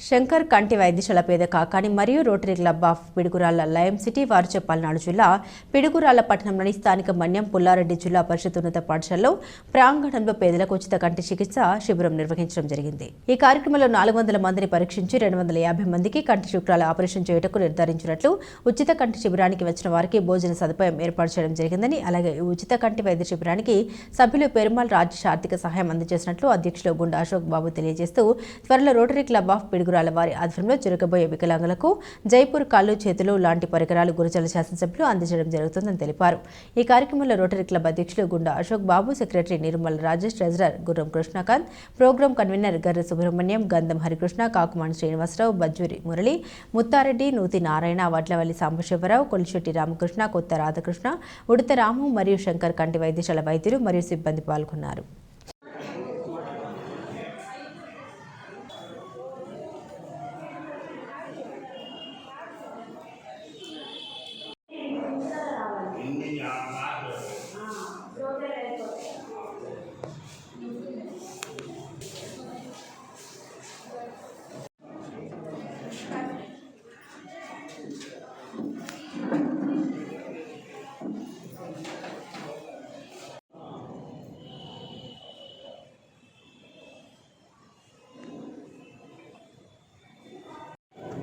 శంకర్ కంటి వైద్యశాల పేద కాకాని మరియు రోటరీ క్లబ్ ఆఫ్ పిడుగురాళ్ళ లయం సిటీ వారు చెప్పాలనాడు జిల్లా పిడుగురాళ్ళ పట్టణంలోని స్థానిక మన్యం పుల్లారెడ్డి జిల్లా పరిషత్ ఉన్నత పాఠశాలలో ప్రాంగణంలో పేదలకు ఉచిత కంటి చికిత్స శిబిరం నిర్వహించడం జరిగింది. ఈ కార్యక్రమంలో నాలుగు వందల మందిని పరీక్షించి రెండు వందల యాభై మందికి కంటి శుక్రాల ఆపరేషన్ చేయుటకు నిర్ధారించినట్లు ఉచిత కంటి శిబిరానికి వచ్చిన వారికి భోజన సదుపాయం ఏర్పాటు చేయడం జరిగిందని అలాగే ఈ ఉచిత కంటి వైద్య శిబిరానికి సభ్యులు పెరుమాల్ రాజేష్ ఆర్థిక సహాయం అందజేసినట్లు అధ్యక్షులు గుండా అశోక్ బాబు తెలియజేస్తూ త్వరలో రోటరీ క్లబ్ ఆఫ్ నలుగురాల వారి ఆధ్వర్యంలో జరగబోయే వికలాంగులకు జైపూర్ కాళ్ళు చేతులు లాంటి పరికరాలు గురజల శాసనసభ్యులు అందించడం జరుగుతుందని తెలిపారు. ఈ కార్యక్రమంలో రోటరీ క్లబ్ అధ్యక్షులు Gunda Ashok Babu secretary Nirmal Rajesh treasurer Gurram Krishnakanth programme convener Garra Subrahmanyam Gandham Harikrishna Kakuman Srinivasarao Bajjuri Murali Mutha Reddy నూతి నారాయణ వడ్లవల్లి సాంబశివరావు కొలిశెట్టి రామకృష్ణ కొత్త రాధాకృష్ణ ఉడత రాము మరియు శంకర్ కంటి వైద్యశాల వైద్యులు మరియు సిబ్బంది పాల్గొన్నారు.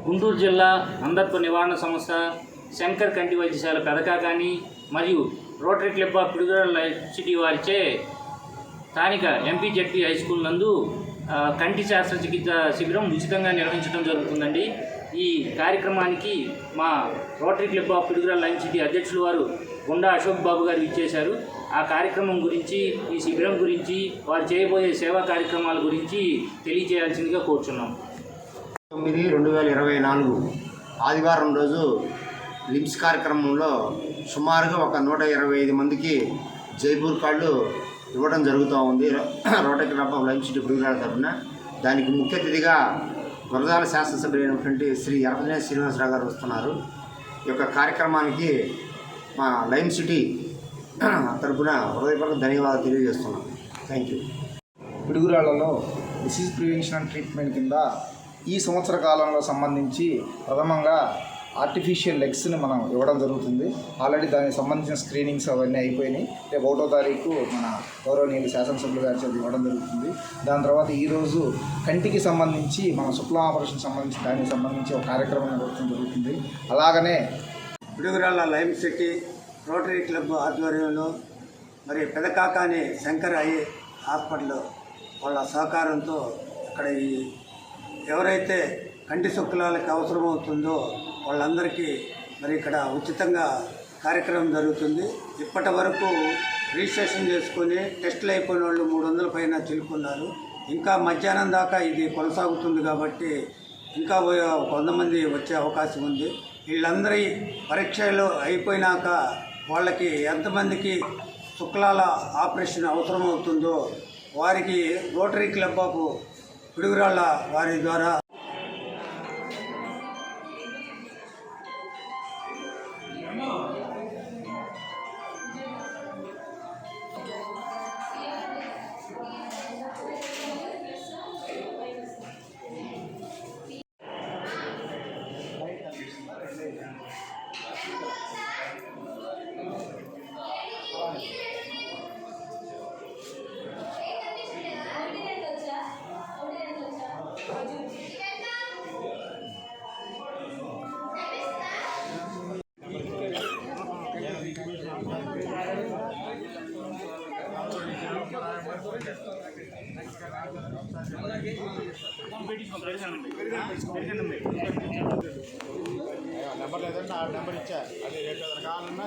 గుంటూరు జిల్లా అంధత్వ నివారణ సంస్థ శంకర్ కంటి వైద్యశాల పెదకాకాని మరియు rotary club of Piduguralla city వారిచే స్థానిక ఎంపీజెడ్పీ హై స్కూల్ నందు కంటి శస్త్రచికిత్స శిబిరం ఉచితంగా నిర్వహించడం జరుగుతుందండి. ఈ కార్యక్రమానికి మా rotary club of Piduguralla lime city అధ్యక్షులు వారు గుండా అశోక్ బాబు గారు ఇచ్చేశారు. ఆ కార్యక్రమం గురించి ఈ శిబిరం గురించి వారు చేయబోయే సేవా కార్యక్రమాల గురించి తెలియజేయాల్సిందిగా కోరుచున్నాం. తొమ్మిది రెండు వేల ఇరవై నాలుగు ఆదివారం రోజు లిమ్స్ కార్యక్రమంలో సుమారుగా ఒక నూట ఇరవై ఐదు మందికి జైపూర్ కార్డు ఇవ్వడం జరుగుతూ ఉంది. Rotary club of lime city Piduguralla తరఫున దానికి ముఖ్య అతిథిగా వరదాల శాసనసభ్యులు అయినటువంటి శ్రీ ఎరపతినే శ్రీనివాసరావు గారు వస్తున్నారు. ఈ యొక్క కార్యక్రమానికి మా లైమ్ సిటీ తరఫున హృదయపూర్వక ధన్యవాదాలు తెలియజేస్తున్నాం. థ్యాంక్ యూ పిడుగురాళ్ళలో డిసీజ్ ప్రివెన్షన్ అండ్ ట్రీట్మెంట్ కింద ఈ సంవత్సర కాలంలో సంబంధించి ప్రథమంగా ఆర్టిఫిషియల్ లెగ్స్ని మనం ఇవ్వడం జరుగుతుంది. ఆల్రెడీ దానికి సంబంధించిన స్క్రీనింగ్స్ అవన్నీ అయిపోయినాయి. రేపు ఒకటో తారీఖు మన గౌరవనీయులు శాసనసభ్యులు గారి చేత ఇవ్వడం జరుగుతుంది. దాని తర్వాత ఈరోజు కంటికి సంబంధించి మన శుక్లా ఆపరేషన్ సంబంధించి దానికి సంబంధించి ఒక కార్యక్రమం నిర్వహించడం జరుగుతుంది. అలాగనే Piduguralla lime city rotary club ఆధ్వర్యంలో మరి పెదకాకాని శంకర్ ఐ హాస్పిటల్ వాళ్ళ సహకారంతో అక్కడ ఈ ఎవరైతే కంటి శుక్లాలకు అవసరమవుతుందో వాళ్ళందరికీ మరి ఇక్కడ ఉచితంగా కార్యక్రమం జరుగుతుంది. ఇప్పటి వరకు రిజిస్ట్రేషన్ చేసుకొని టెస్టులు అయిపోయిన వాళ్ళు మూడు వందల పైన చిలుకున్నారు. ఇంకా మధ్యాహ్నం దాకా ఇది కొనసాగుతుంది కాబట్టి ఇంకా కొంతమంది వచ్చే అవకాశం ఉంది. వీళ్ళందరి పరీక్షలు అయిపోయినాక వాళ్ళకి ఎంతమందికి శుక్లాల ఆపరేషన్ అవసరమవుతుందో వారికి రోటరీ క్లబ్ ఆఫ్ పిడుగురాళ్ళ వారి ద్వారా నెంబర్ లేదంటే ఆ నెంబర్ ఇచ్చా అది రేపు ఏదైనా కావాలన్నా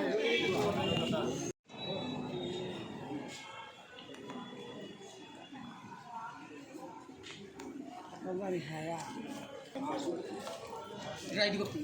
রাইড করতে